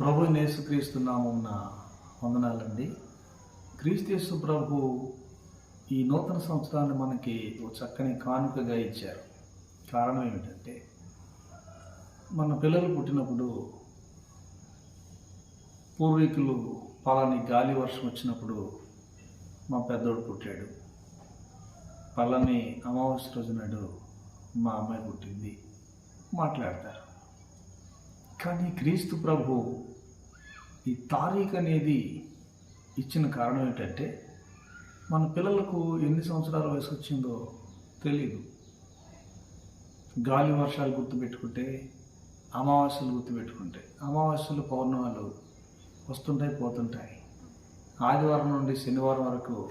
ప్రభు నేసుక్రీస్తున్నామన్న వందనాలండి. క్రీస్తు ప్రభు ఈ నూతన సంవత్సరాన్ని మనకి ఒక చక్కని కానుకగా ఇచ్చారు. కారణం ఏమిటంటే మన పిల్లలు పుట్టినప్పుడు పూర్వీకులు పలాని గాలి వర్షం వచ్చినప్పుడు మా పెద్దోడు పుట్టాడు. పలాని అమావాస్య రోజు నాడు మా అమ్మాయి పుట్టింది. మాట్లాడతారు. కానీ క్రీస్తు ప్రభు ఈ తారీఖు అనేది ఇచ్చిన కారణం ఏంటంటే మన పిల్లలకు ఎన్ని సంవత్సరాల వయసు వచ్చిందో తెలియదు గాలి వర్షాలు గుర్తుపెట్టుకుంటే అమావాస్యలు గుర్తుపెట్టుకుంటే అమావాస్యలు పౌర్ణమాలు వస్తుంటాయి పోతుంటాయి. ఆదివారం నుండి శనివారం వరకు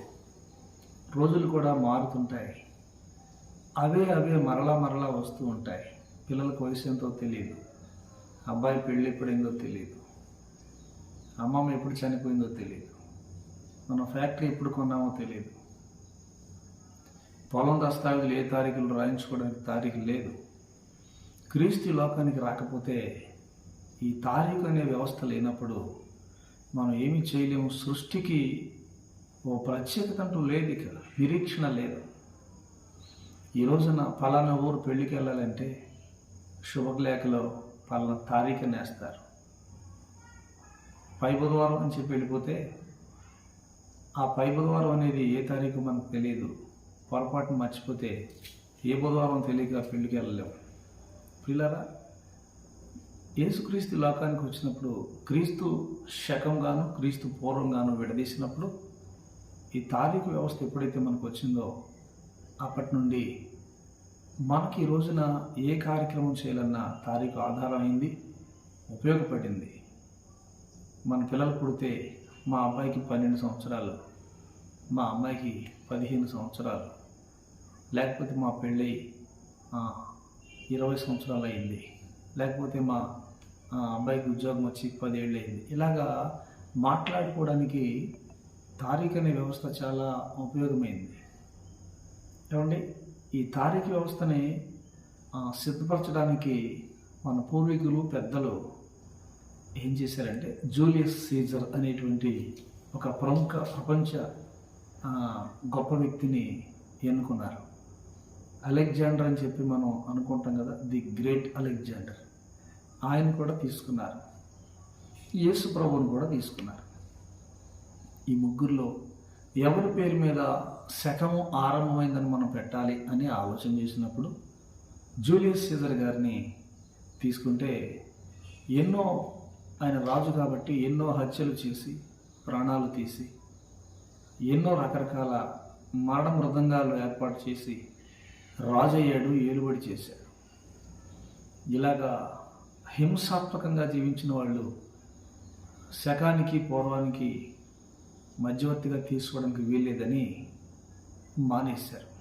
రోజులు కూడా మారుతుంటాయి. అవే అవే మరలా మరలా వస్తూ ఉంటాయి. పిల్లలకు వయసు ఎంతో తెలియదు అబ్బాయి పెళ్ళి ఎప్పుడైందో తెలియదు అమ్మమ్మ ఎప్పుడు చనిపోయిందో తెలియదు మన ఫ్యాక్టరీ ఎప్పుడు కొన్నామో తెలియదు పొలం దస్తావేజులు ఏ తారీఖులు రాయించుకోవడానికి తారీఖు లేదు. క్రీస్తు లోకానికి రాకపోతే ఈ తారీఖు అనే వ్యవస్థ లేనప్పుడు మనం ఏమి చేయలేము? సృష్టికి ఓ ప్రత్యేకత అంటూ లేదు ఇక. నిరీక్షణ లేదు. ఈ రోజున ఫలానా ఊరు పెళ్ళికి వెళ్ళాలంటే శుభలేఖలో పలానా తారీఖు నేస్తారు పై బుధవారం అని చెప్పి వెళ్ళిపోతే ఆ పై బుధవారం అనేది ఏ తారీఖు మనకు తెలియదు. పొరపాటున మర్చిపోతే ఏ బుధవారం తెలియక పెళ్ళికి వెళ్ళలేము పిల్లరా యేసుక్రీస్తు లోకానికి వచ్చినప్పుడు క్రీస్తు శకంగాను క్రీస్తు పూర్వంగాను విడదీసినప్పుడు ఈ తారీఖు వ్యవస్థ ఎప్పుడైతే మనకు వచ్చిందో అప్పటి నుండి మనకి ఈ రోజున ఏ కార్యక్రమం చేయాలన్నా తారీఖు ఆధారమైంది ఉపయోగపడింది. మన పిల్లలు పుడితే మా అబ్బాయికి పన్నెండు సంవత్సరాలు మా అమ్మాయికి పదిహేను సంవత్సరాలు లేకపోతే మా పెళ్ళి ఇరవై సంవత్సరాలు అయింది లేకపోతే మా అబ్బాయికి ఉద్యోగం వచ్చి పదేళ్ళు అయింది. ఇలాగా మాట్లాడుకోవడానికి తారీఖు అనే వ్యవస్థ చాలా ఉపయోగమైంది. ఏమండి? ఈ తారీఖు వ్యవస్థని సిద్ధపరచడానికి మన పూర్వీకులు పెద్దలు ఏం చేశారంటే జూలియస్ సీజర్ అనేటువంటి ఒక ప్రముఖ ప్రపంచ గొప్ప వ్యక్తిని ఎన్నుకున్నారు. అలెగ్జాండర్ అని చెప్పి మనం అనుకుంటాం కదా ది గ్రేట్ అలెగ్జాండర్. ఆయన కూడా తీసుకున్నారు. యేసు ప్రభుని కూడా తీసుకున్నారు. ఈ ముగ్గురులో ఎవరి పేరు మీద శకము ఆరంభమైందని మనం పెట్టాలి అని ఆలోచన చేసినప్పుడు జూలియస్ సీజర్ గారిని తీసుకుంటే ఎన్నో ఆయన రాజు కాబట్టి ఎన్నో హత్యలు చేసి ప్రాణాలు తీసి ఎన్నో రకరకాల మరణ మృదంగాలు ఏర్పాటు చేసి రాజు అయ్యాడు ఏలుబడి చేశాడు. ఇలాగా హింసాత్మకంగా జీవించిన వాళ్ళు శకానికి పూర్వానికి మధ్యవర్తిగా తీసుకోవడానికి వీల్లేదని మానేశారు.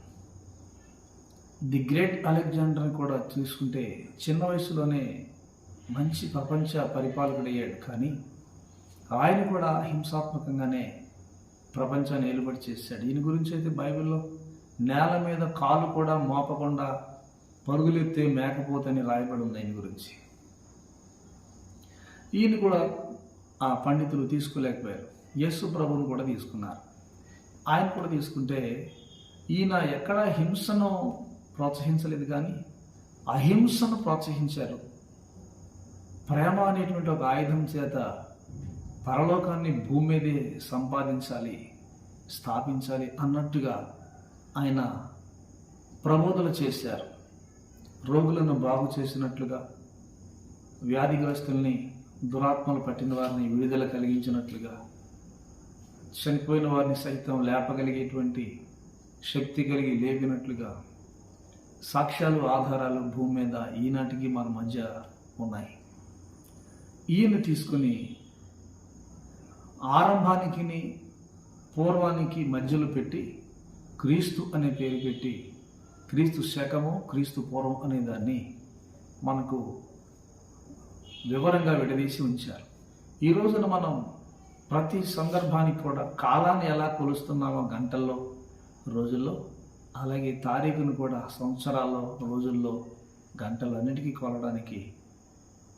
ది గ్రేట్ అలెగ్జాండర్ కూడా తీసుకుంటే చిన్న వయసులోనే మంచి ప్రపంచ పరిపాలకుడయ్యాడు కానీ ఆయన కూడా హింసాత్మకంగానే ప్రపంచాన్ని ఏలుబడి చేశాడు. ఈయన గురించి అయితే బైబిల్లో నేల మీద కాలు కూడా మోపకుండా పరుగులెత్తే మేకపోతని రాయబడి ఉంది ఆయన గురించి. ఈయన కూడా ఆ పండితులు తీసుకోలేకపోయారు. యేసు ప్రభుని కూడా తీసుకున్నారు. ఆయన కూడా తీసుకుంటే ఈయన ఎక్కడ హింసను ప్రోత్సహించలేదు కానీ అహింసను ప్రోత్సహించారు. ప్రేమ అనేటువంటి ఒక ఆయుధం చేత పరలోకాన్ని భూమి మీదే సంపాదించాలి స్థాపించాలి అన్నట్టుగా ఆయన ప్రబోధలు చేశారు. రోగులను బాగు చేసినట్లుగా వ్యాధిగ్రస్తుల్ని దురాత్మలు పట్టిన వారిని విడుదల కలిగించినట్లుగా చనిపోయిన వారిని సైతం లేపగలిగేటువంటి శక్తి కలిగి లేపినట్లుగా సాక్ష్యాలు ఆధారాలు భూమి మీద ఈనాటికి మన మధ్య ఉన్నాయి. ఈయన తీసుకుని ఆరంభానికి పూర్వానికి మధ్యలో పెట్టి క్రీస్తు అనే పేరు పెట్టి క్రీస్తు శకము క్రీస్తు పూర్వం అనే దాన్ని మనకు వివరంగా విడదీసి ఉంచారు. ఈ రోజున మనం ప్రతి సందర్భానికి కూడా కాలాన్ని ఎలా కొలుస్తున్నామో గంటల్లో రోజుల్లో అలాగే తారీఖును కూడా సంవత్సరాల్లో రోజుల్లో గంటలు అన్నిటికీ కొలడానికి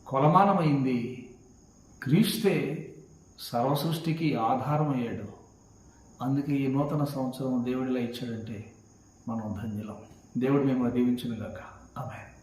కొలమానమైంది క్రీస్తే సర్వసృష్టికి ఆధారమయ్యాడు. ఆధారం అయ్యాడు అందుకే ఈ నూతన సంవత్సరం దేవుడిలా ఇచ్చాడంటే మనం ధన్యులం. దేవుడు మేము దీవించినగాక. ఆమె